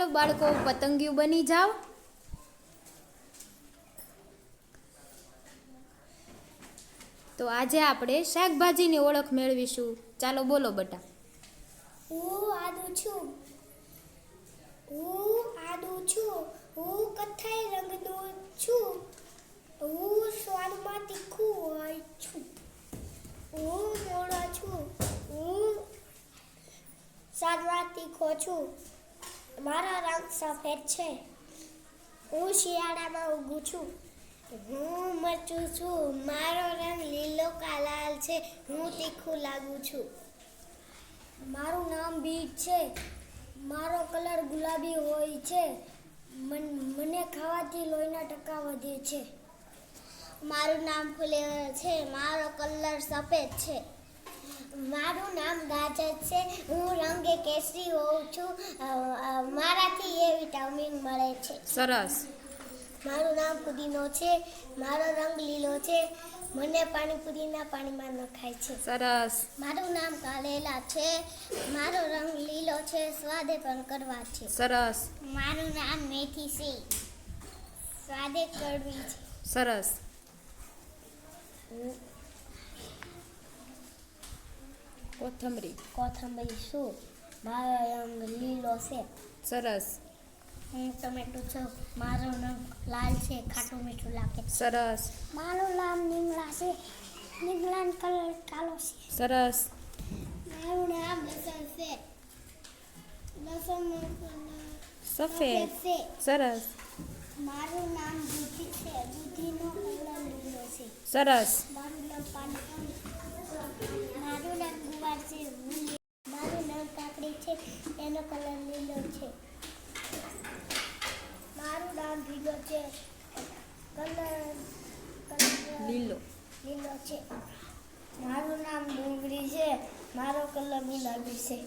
ચાલો બાળકો પતંગિયું બની જાઓ તો આજે આપણે શાકભાજીની ઓળખ મેળવીશું. ચાલો બોલો બટા. હું આદુ છું. હું આદુ છું. હું કથાઈ રંગનો છું. હું સ્વાદમાં તીખું હોય છું. હું મોળો છું. હું સ્વાદમાં તીખો છું. મારો રંગ સફેદ છે. હું શિયાળામાં ઊગું છું. હું મરચું છું. મારો રંગ લીલો કાલાલ છે. હું તીખું લાગુ છું. મારું નામ બીટ છે. મારો કલર ગુલાબી હોય છે. મન- મને ખાવાથી લોહીના ટકા વધે છે. મારું નામ ફુલેવર છે. મારો કલર સફેદ છે. મારું નામ ગાજર છે. હું રંગે કેસરી હોઉં છું. વિટામિન મળે છે. સરસ. મારું નામ પુદીનો છે. મારો રંગ લીલો છે. મને પાણીપુરીના પાણીમાં નખાય છે. સરસ. મારું નામ કાલેલા છે. મારો રંગ લીલો છે. સ્વાદે પણ કરવા છે. સરસ. મારું નામ મેથી છે. સ્વાદે કડવી છે. સરસ. કોથમરી. કોથમરી શું? મારો રંગ લીલો છે. સરસ. હું ટમેટું છું. મારું નામ લાલ છે ખાટું મીઠું લાગે સરસ. મારું નામ નિમલા છે. નીમલાનો કલર કાલો છે. સરસ. મારું નામ લસણ છે. લસણ સફેદ. છે. સરસ. મારું નામ દૂધી છે. દૂધીનો કલર લીલો છે. સરસ. મારું નામ પાણી મારું નામ ગુવાર છે. મારું નામ કાકડી છે. એનો કલર લીલો છે. મારું નામ ભીલો છે. કલર લીલો. લીલો છે. મારું નામ ડુંગળી છે. મારો કલર ગુલાબી છે.